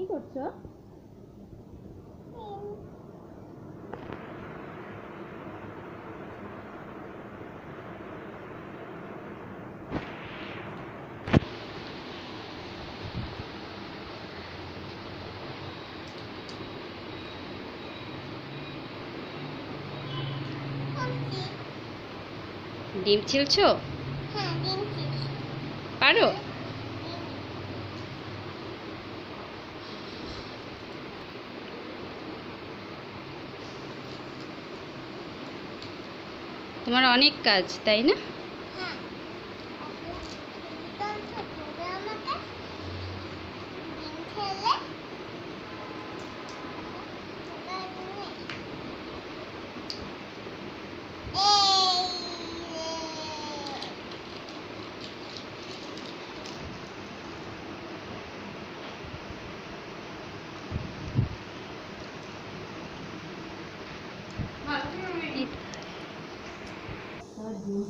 কি করছ? ডিম ছিলছো? হ্যাঁ পারো? তোমার অনেক কাজ তাই না হ্যাঁ এখন করে আমাকে ডিম খেলে এই রে। আমি হেসো না জানো না আমি হাসতেছি না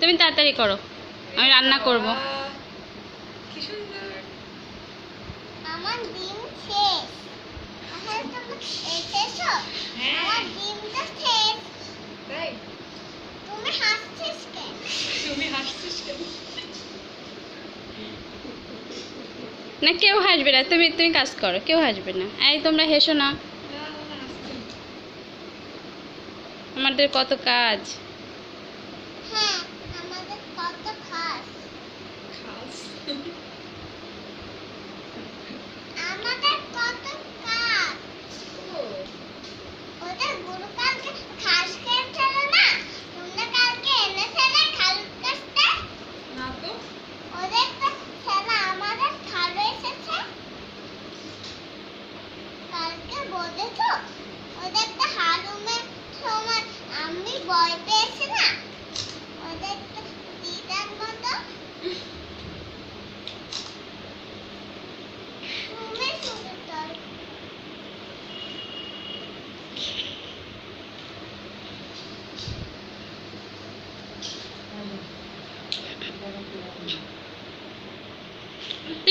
তুমি তাড়াতাড়ি করো আমি রান্না করব। বাহ, কি সুন্দর। আমার ডিম শেষ। হ্যাঁ। আমার ডিমটা শেষ। তাই? তুমি হাসছিস কেন? তুমি হাসছিস কেন? না, কেউ হাসবে না। তুমি তুমি কাজ করো, কেউ হাসবে না। এই তোমরা হেসো না। আমাদের কত কাজ।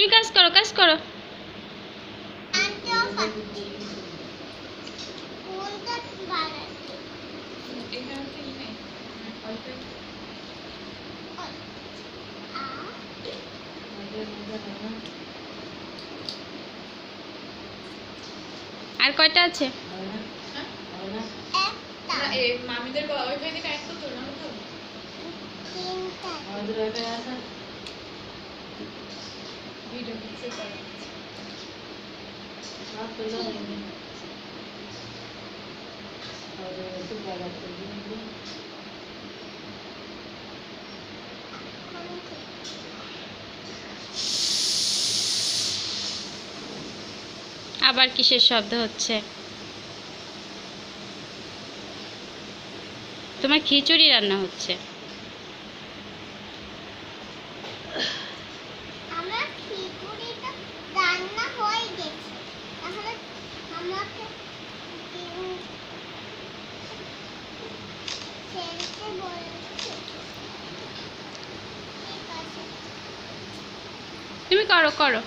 তুমি কাজ করো কাজ করো। আর কয়টা আছে? একটা। না মামিদের থেকে কানেক্ট না তো। তিনটা। ভিডিও পিক্সেল করা আবার কিসের শব্দ হচ্ছে? তোমার খিচুড়ি রান্না হচ্ছে আমার খিচুড়িটা রান্না হয়ে গেছে তাহলে আমাকে ডিম ছেড়েতে বলেছে ঠিক আছে তুমি করো করো।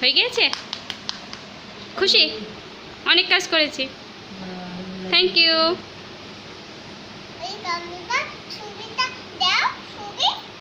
হয়ে গিয়েছে? খুশি? অনেক কাজ করেছি। Thank you